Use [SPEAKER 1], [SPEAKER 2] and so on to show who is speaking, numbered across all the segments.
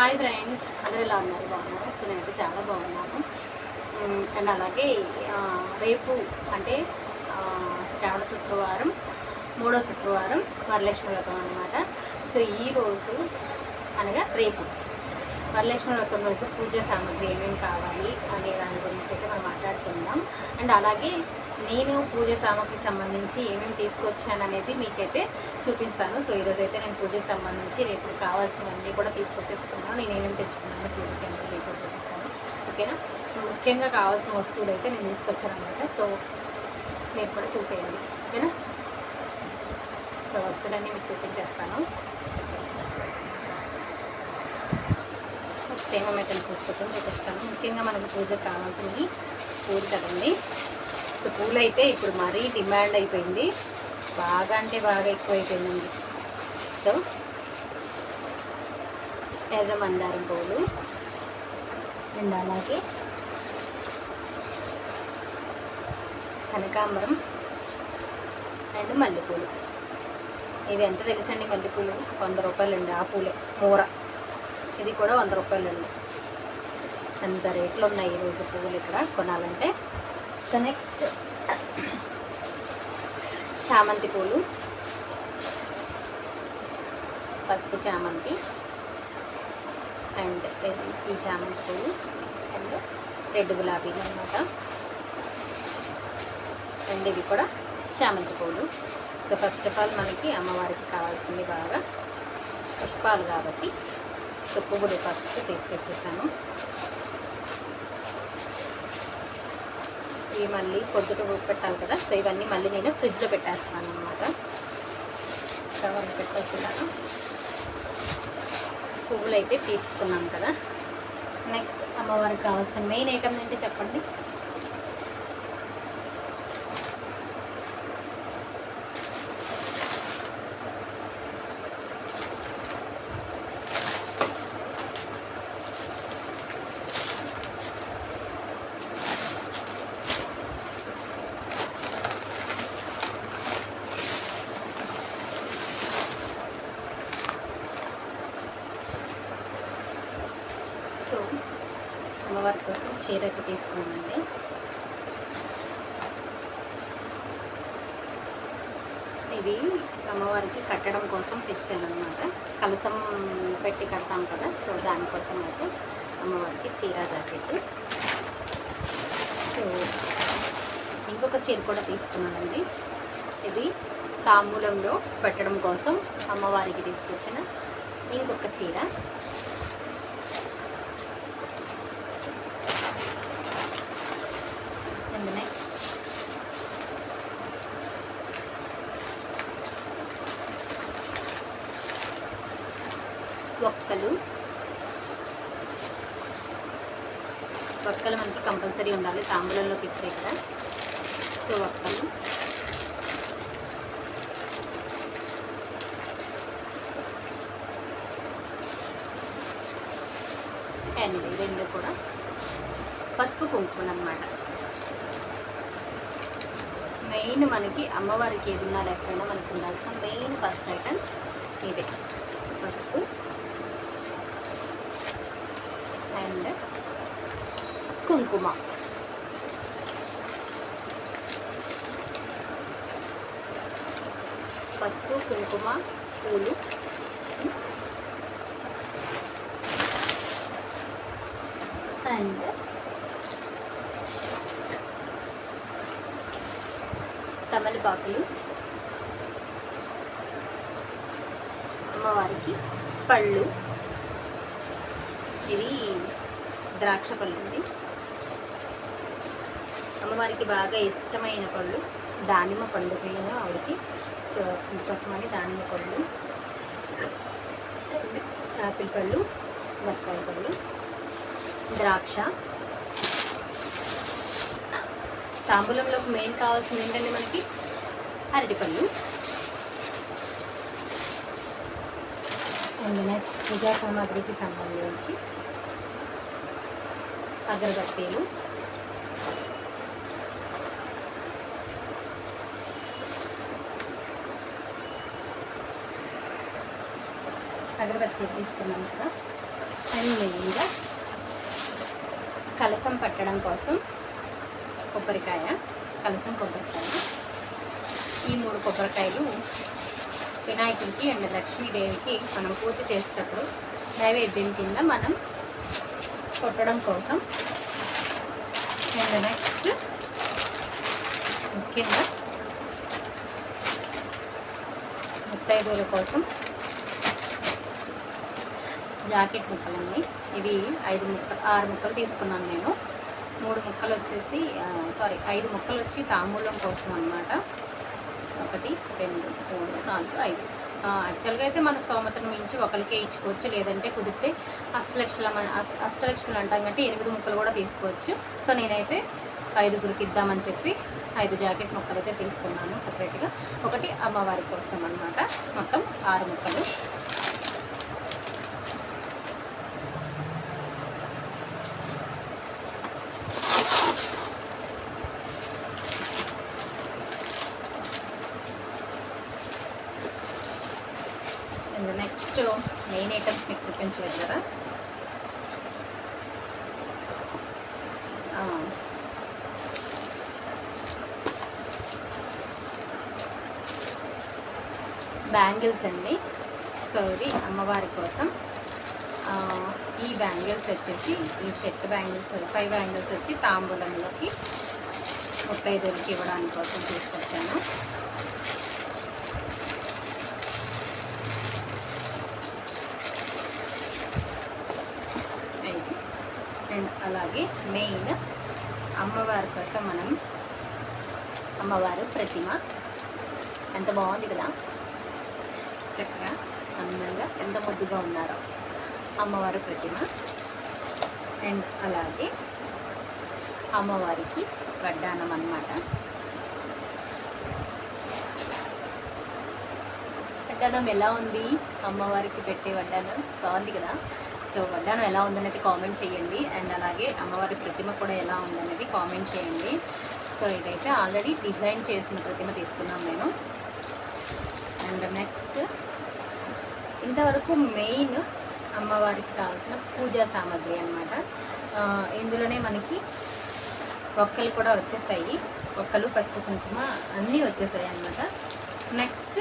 [SPEAKER 1] Hi friends అందరూ ఎలా ఉన్నారు? బాగున్నారు? సో నేనైతే చాలా బాగున్నాను. అండ్ అలాగే రేపు అంటే శ్రావణ శుక్రవారం మూడో శుక్రవారం వరలక్ష్మి వ్రతం అనమాట సో ఈ రోజు అనగా రేపు. వరలక్ష్మి వ్రతం రోజు పూజ సామాగ్రి ఏమేమి కావాలి అనే దాని గురించి అయితే మనం మాట్లాడుకుందాం. అండ్ అలాగే నేను పూజ సామాగ్రికి సంబంధించి ఏమేమి తీసుకొచ్చాను అనేది మీకైతే చూపిస్తాను. సో ఈరోజు అయితే నేను పూజకి సంబంధించి రేపు కావాల్సినవన్నీ కూడా తీసుకొచ్చేసుకున్నాను నేను ఏమేమి తెచ్చుకున్నాను పూజకి రేపు చూపిస్తాను. ఓకేనా? ముఖ్యంగా కావాల్సిన వస్తువులు అయితే నేను తీసుకొచ్చాను అనమాట సో మీరు కూడా చూసేయండి. ఓకేనా? సో వస్తువులన్నీ మీకు చూపించేస్తాను. ఫస్ట్ ఏమో ఐటమ్స్ తీసుకొచ్చాను చూపిస్తాను. ముఖ్యంగా మనకు పూజకు కావాల్సినవి పూలు కదండి. సో పూలు అయితే ఇప్పుడు మరీ డిమాండ్ అయిపోయింది. బాగా అంటే బాగా ఎక్కువైపోయిందండి. సో ఎర్ర మందారం పూలు అండ్ అలాగే కనకాంబరం అండ్ మల్లెపూలు. ఇది ఎంత తెలుసండి మల్లెపూలు? వంద రూపాయలు అండి ఆ పూలే మూర. ఇది కూడా వంద రూపాయలు అండి అంత రేట్లు ఉన్నాయి ఈరోజు పువ్వులు ఇక్కడ కొనాలంటే. సో నెక్స్ట్ చామంతి పూలు. పసుపు చామంతి. అండ్ ఈ చామంతి పూలు. అండ్ రెడ్ గులాబీలు అనమాట అండ్ ఇవి కూడా చామంతి పూలు. సో ఫస్ట్ ఆఫ్ ఆల్ మనకి అమ్మవారికి కావాల్సింది బాగా పుష్పాలు కాబట్టి సో పువ్వులు ఫస్ట్ తీసుకొచ్చేసాను. ఇవి మళ్ళీ పొద్దుట పెట్టాలి కదా. సో ఇవన్నీ మళ్ళీ నేను ఫ్రిడ్జ్లో పెట్టేస్తాను అనమాట కవర్లు పెట్టేస్తున్నాను. పువ్వులు అయితే తీసుకున్నాం కదా. నెక్స్ట్ అమ్మవారికి కావాల్సిన మెయిన్ ఐటమ్ ఏంటి చెప్పండి సో అమ్మవారి కోసం చీరకి తీసుకున్నానండి ఇది అమ్మవారికి కట్టడం కోసం తెచ్చాను అనమాట కలసం పెట్టి కడతాం కదా సో దానికోసం అయితే అమ్మవారికి చీర జాకెట్. సో ఇంకొక చీర కూడా తీసుకున్నానండి. ఇది తాంబూలంలో పెట్టడం కోసం అమ్మవారికి తీసుకొచ్చిన ఇంకొక చీర and the next ఒక్కలు ఒక్కలు మనకి కంపల్సరీ ఉండాలి. తాంబూలంలోకి ఇచ్చాయి కదా. సో వస్తాను. అండ్ రెండు కూడా. పసుపు కుంకుమ అన్నమాట మెయిన్ మనకి అమ్మవారికి ఏది ఉన్నా లేకపోయినా మనకు ఉండాల్సిన మెయిన్ ఫస్ట్ ఐటమ్స్ ఇవే. పసుపు అండ్ కుంకుమ పసుపు కుంకుమ పూలు అండ్ తమలపాకులు. అమ్మవారికి పళ్ళు. ఇవి ద్రాక్ష పళ్ళు అండి. అమ్మవారికి బాగా ఇష్టమైన పళ్ళు దానిమ్మ పళ్ళు మెయిన్ ఆవిడకి. సో ఇందుకోసమని దానిమ్మ పళ్ళు ఆపిల్ పళ్ళు బత్తాయి పళ్ళు ద్రాక్ష. తాంబూలంలోకి మెయిన్ కావాల్సింది ఏంటంటే మనకి అరటిపళ్ళు అండ్ నెక్స్ట్ పూజా సామాగ్రికి సంబంధించి అగరబత్తీలు. అగరబత్తి తీసుకున్నాం కదా. అండ్ మెయిన్గా కలసం పట్టడం కోసం కొబ్బరికాయ కలసం కొబ్బరికాయ. ఈ మూడు కొబ్బరికాయలు వినాయకుడికి అండ్ లక్ష్మీదేవికి మనం పూజ చేసేటప్పుడు నైవేద్యం కింద మనం కొట్టడం కోసం అండ్ నెక్స్ట్ ముఖ్యంగా ముత్తైదుల కోసం జాకెట్ ముక్కలండి. ఇవి ఐదు ముక్కలు ఆరు ముక్కలు తీసుకున్నాను నేను. మూడు ముక్కలు వచ్చేసి సారీ ఐదు ముక్కలు వచ్చి తాంబూలం కోసం అన్నమాట. ఒకటి రెండు మూడు నాలుగు ఐదు. యాక్చువల్గా అయితే మన స్తోమతను మించి ఒకరికే ఇచ్చుకోవచ్చు. లేదంటే కుదిరితే అష్టలక్షల అష్టలక్షలు అంటాం కంటే ఎనిమిది ముక్కలు కూడా తీసుకోవచ్చు. సో నేనైతే ఐదుగురికి ఇద్దామని చెప్పి ఐదు జాకెట్ ముక్కలు అయితే తీసుకున్నాను సపరేట్గా. ఒకటి అమ్మవారి కోసం అన్నమాట. మొత్తం ఆరు ముక్కలు అండ్ నెక్స్ట్ మెయిన్ ఐటమ్స్ కదా బ్యాంగిల్స్ అండి. సో ఇది అమ్మవారి కోసం. ఈ బ్యాంగిల్స్ వచ్చేసి ఈ సెట్ బ్యాంగిల్స్ ఫైవ్ బ్యాంగిల్స్ వచ్చి తాంబూలంలోకి ముప్పై దొరికి ఇవ్వడానికి కోసం తీసుకొచ్చాను ఐదు అండ్ అలాగే మెయిన్ అమ్మవారి కోసం మనం అమ్మవారు ప్రతిమ. ఎంత బాగుంది కదా. చక్కగా అందంగా ఎంత ముద్దుగా ఉన్నారో అమ్మవారి ప్రతిమ. అండ్ అలాగే అమ్మవారికి వడ్డానం అన్నమాట. వడ్డానం ఎలా ఉంది? అమ్మవారికి పెట్టే వడ్డానం బాగుంది కదా. సో వడ్డానం ఎలా ఉందనేది కామెంట్ చేయండి. అండ్ అలాగే అమ్మవారి ప్రతిమ కూడా ఎలా ఉందనేది కామెంట్ చేయండి. సో ఇదైతే ఆల్రెడీ డిజైన్ చేసిన ప్రతిమ తీసుకున్నాం నేను. అండ్ నెక్స్ట్ ఇంతవరకు మెయిన్ అమ్మవారికి కావాల్సిన పూజా సామాగ్రి అనమాట ఇందులోనే మనకి ఒక్కలు కూడా వచ్చేసాయి. ఒక్కలు పసుపు కుంకుమ అన్నీ వచ్చేసాయి అనమాట నెక్స్ట్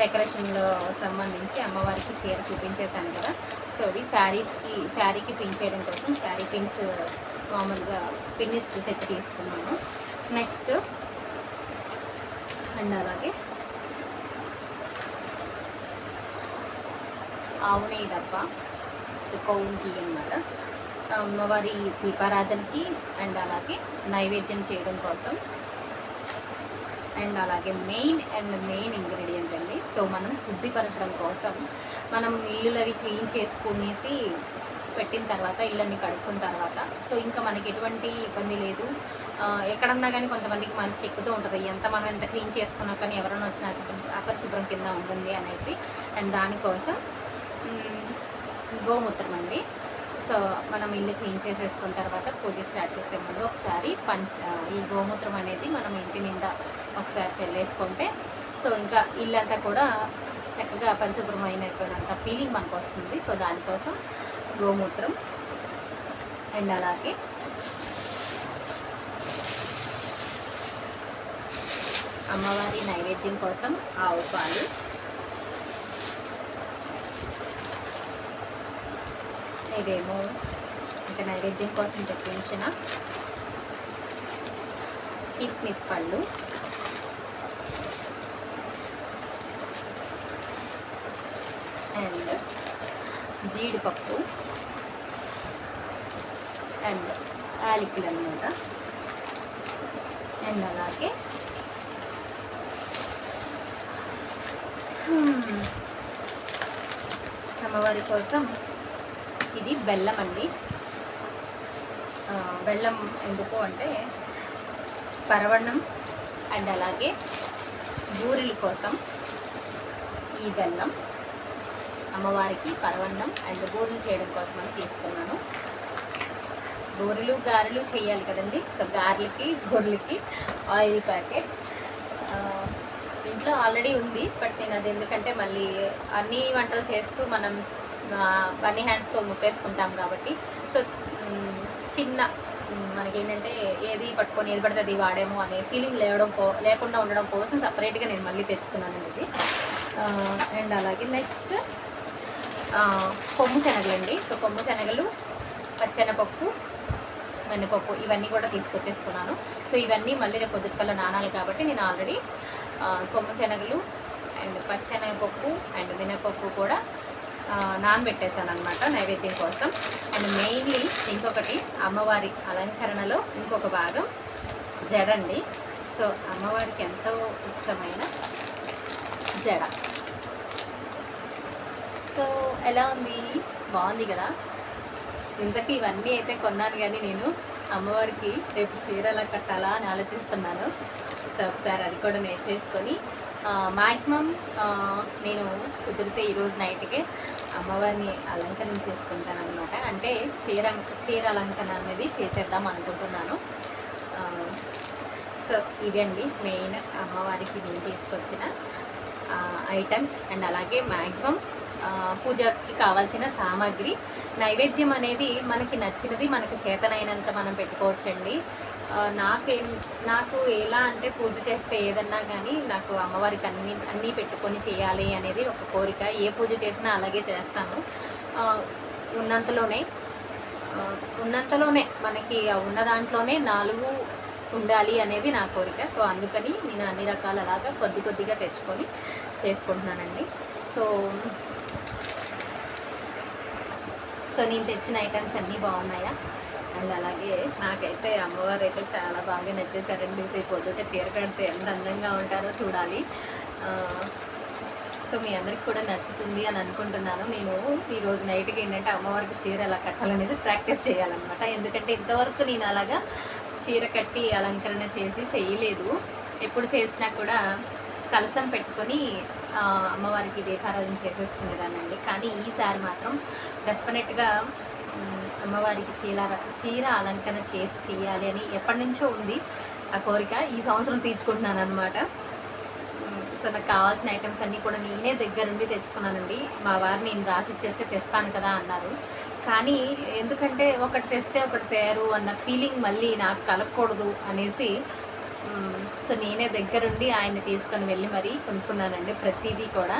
[SPEAKER 1] డెకరేషన్లో సంబంధించి అమ్మవారికి చీర చూపించేశాను కదా. సో ఇవి శారీస్కి శారీకి పిన్ చేయడం కోసం శారీ పిన్స్ మామూలుగా పిన్నిస్ సెట్ తీసుకున్నాను. నెక్స్ట్ అండ్ అలాగే ఆవునే డబ్బా సో కౌంకి అన్నమాట. అమ్మవారి దీపారాధనకి అండ్ అలాగే నైవేద్యం చేయడం కోసం అండ్ అలాగే మెయిన్ అండ్ మెయిన్ ఇంగ్రీడియంట్ అండి. సో మనం శుద్ధిపరచడం కోసం మనం ఇల్లులు అవి క్లీన్ చేసుకునేసి పెట్టిన తర్వాత ఇళ్ళని కడుక్కున్న తర్వాత సో ఇంకా మనకి ఎటువంటి ఇబ్బంది లేదు. ఎక్కడన్నా కానీ కొంతమందికి మనసు ఎక్కుతూ ఉంటుంది. ఎంత మనం ఎంత క్లీన్ చేసుకున్నా కానీ ఎవరైనా వచ్చినా అపరిశుభ్రం కింద ఉంటుంది అనేసి. అండ్ దానికోసం గోమూత్రం అండి. సో మనం ఇల్లు క్లీన్ చేసేసుకున్న తర్వాత పూజ స్టార్ట్ చేసే ముందు ఒకసారి పంచ ఈ గోమూత్రం అనేది మనం ఇంటి నిండా ఒకసారి చెల్లేసుకుంటే సో ఇంకా ఇల్లంతా కూడా చక్కగా పరిశుభ్రమైనటువంటి ఫీలింగ్ మనకు వస్తుంది. సో దానికోసం గోమూత్రం అండ్ అలాగే అమ్మవారి నైవేద్యం కోసం ఆవు పాలు ఇదేమో ఇంకా నైవేద్యం కోసం తెప్పించిన కిస్మిస్ పళ్ళు. అండ్ జీడిపప్పు. అండ్ యాలకులు అనమాట అండ్ అలాగే అమ్మవారి కోసం ఇది బెల్లం అండి. బెల్లం ఎందుకు అంటే పరవణం అండ్ అలాగే బూరెల కోసం ఈ బెల్లం అమ్మవారికి పరవన్నం అండ్ బూరెలు చేయడం కోసం అని తీసుకున్నాను. బూరెలు గారెలు చేయాలి కదండి. సో గారెలకి బూరెలకి ఆయిల్ ప్యాకెట్ ఇంట్లో ఆల్రెడీ ఉంది బట్ నేను అది ఎందుకంటే మళ్ళీ అన్ని వంటలు చేస్తూ మనం బన్నీ హ్యాండ్స్తో ముట్టేసుకుంటాం కాబట్టి. సో చిన్న మనకి ఏంటంటే ఏది పట్టుకొని ఏది పడితే అది వాడేమో అనే ఫీలింగ్ లేవడం కో లేకుండా ఉండడం కోసం సపరేట్గా నేను మళ్ళీ తెచ్చుకున్నాను ఇది. అండ్ అలాగే నెక్స్ట్ కొమ్ము శనగలండి సో కొమ్ము శనగలు పచ్చెనపప్పు మినపప్పు ఇవన్నీ కూడా తీసుకొచ్చేసుకున్నాను. సో ఇవన్నీ మళ్ళీ రేపు పొద్దుకల్లా నానాలి కాబట్టి నేను ఆల్రెడీ కొమ్ము శనగలు అండ్ పచ్చెనగపప్పు అండ్ మినపప్పు కూడా నానబెట్టేశాను అనమాట నైవేద్యం కోసం. అండ్ మెయిన్లీ ఇంకొకటి అమ్మవారి అలంకరణలో ఇంకొక భాగం జడండి. సో అమ్మవారికి ఎంతో ఇష్టమైన జడ. సో ఎలా ఉంది? బాగుంది కదా? ఇంతకీ ఇవన్నీ అయితే కొన్నాను కానీ నేను అమ్మవారికి రేపు చీర ఎలా కట్టాలా అని ఆలోచిస్తున్నాను. సో ఒకసారి అది కూడా నేర్చేసుకొని మ్యాక్సిమం నేను కుదిరితే ఈరోజు నైట్కే అమ్మవారిని అలంకరించేసుకుంటాను అనమాట అంటే చీర చీర అలంకరణ అనేది చేసేద్దాం అనుకుంటున్నాను. సో ఇవి అండి మెయిన్ అమ్మవారికి నేను తీసుకొచ్చిన ఐటమ్స్. అండ్ అలాగే మ్యాక్సిమం పూజకి కావాల్సిన సామాగ్రి నైవేద్యం అనేది మనకి నచ్చినది మనకి చేతనైనంత మనం పెట్టుకోవచ్చండి. ఆ, నాకేం నాకు ఎలా అంటే పూజ చేస్తే ఏదన్నా కానీ నాకు అమ్మవారికి అన్ని అన్నీ పెట్టుకొని చేయాలి అనేది ఒక కోరిక. ఏ పూజ చేసినా అలాగే చేస్తాను. ఉన్నంతలోనే ఉన్నంతలోనే మనకి ఉన్న దాంట్లోనే నాలుగు ఉండాలి అనేది నా కోరిక. సో అందుకని నేను అన్ని రకాల అలాగా కొద్ది కొద్దిగా తెచ్చుకొని చేసుకుంటున్నానండి. సో సో నేను తెచ్చిన ఐటమ్స్ అన్నీ బాగున్నాయా? అండ్ అలాగే నాకైతే అమ్మవారు అయితే చాలా బాగా నచ్చేసారండి రేపు పొద్దుట చీర కడితే ఎంత అందంగా ఉంటారో చూడాలి. సో మీ అందరికి కూడా నచ్చుతుంది అని అనుకుంటున్నాను. నేను ఈ రోజు నైట్కి ఏంటంటే అమ్మవారికి చీర ఎలా కట్టాలనేది ప్రాక్టీస్ చేయాలన్నమాట. ఎందుకంటే ఇంతవరకు నేను అలాగా చీర కట్టి అలంకరణ చేసి చేయలేదు. ఎప్పుడు చేసినా కూడా కలసం పెట్టుకొని అమ్మవారికి దీపారాధన చేసేసుకునేదానండి కానీ ఈసారి మాత్రం డెఫినెట్గా అమ్మవారికి చీర చీర అలంకరణ చేసి చేయాలి అని ఎప్పటి నుంచో ఉంది ఆ కోరిక. ఈ సంవత్సరం తీర్చుకుంటున్నాను అనమాట సో నాకు కావాల్సిన ఐటమ్స్ అన్నీ కూడా నేనే దగ్గరుండి తెచ్చుకున్నానండి. మా వారు నేను రాసి ఇచ్చేస్తే తెస్తాను కదా అన్నారు. కానీ ఎందుకంటే ఒకటి తెస్తే ఒకటి తయారు అన్న ఫీలింగ్ మళ్ళీ నాకు కలగకూడదు అనేసి సో నేనే దగ్గరుండి ఆయన్ని తీసుకొని వెళ్ళి మరీ కొనుక్కున్నానండి ప్రతిదీ కూడా.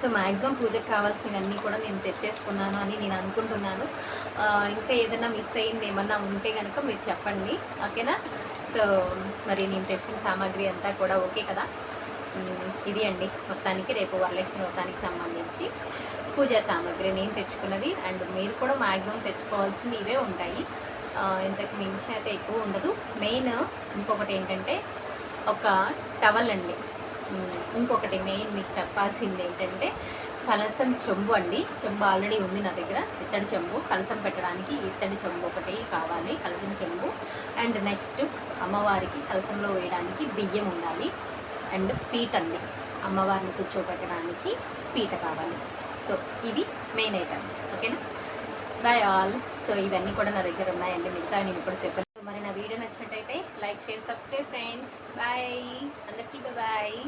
[SPEAKER 1] సో మ్యాక్సిమం పూజకు కావాల్సినవన్నీ కూడా నేను తెచ్చేసుకున్నాను అని నేను అనుకుంటున్నాను. ఇంకా ఏదైనా మిస్ అయింది ఏమన్నా ఉంటే కనుక మీరు చెప్పండి. ఓకేనా? సో మరి నేను తెచ్చిన సామాగ్రి అంతా కూడా ఓకే కదా? ఇది అండి. మొత్తానికి రేపు వరలక్ష్మి వ్రతానికి సంబంధించి పూజా సామాగ్రి నేను తెచ్చుకున్నది. అండ్ మీరు కూడా మ్యాక్సిమం తెచ్చుకోవాల్సింది ఇవే ఉంటాయి. ఇంతకు మించి అయితే ఎక్కువ ఉండదు. మెయిన్ ఇంకొకటి ఏంటంటే ఒక టవల్ అండి. ఇంకొకటి మెయిన్ మీకు చెప్పాల్సింది ఏంటంటే కలసం చెంబు అండి. చెంబు ఆల్రెడీ ఉంది నా దగ్గర. ఇత్తడి చెంబు. కలసం పెట్టడానికి ఇత్తడి చెంబు ఒకటి కావాలి కలసం చెంబు. అండ్ నెక్స్ట్ అమ్మవారికి కలసంలో వేయడానికి బియ్యం ఉండాలి. అండ్ పీట అండి. అమ్మవారిని కూర్చోబెట్టడానికి పీట కావాలి. సో ఇది మెయిన్ ఐటమ్స్ ఓకేనా బై ఆల్ సో ఇవన్నీ కూడా నా దగ్గర ఉన్నాయండి. మిగతా నేను ఇప్పుడు చెప్పాను. మరి నా వీడియో నచ్చినట్టయితే like share subscribe friends. Bye. అందరికీ బాయ్.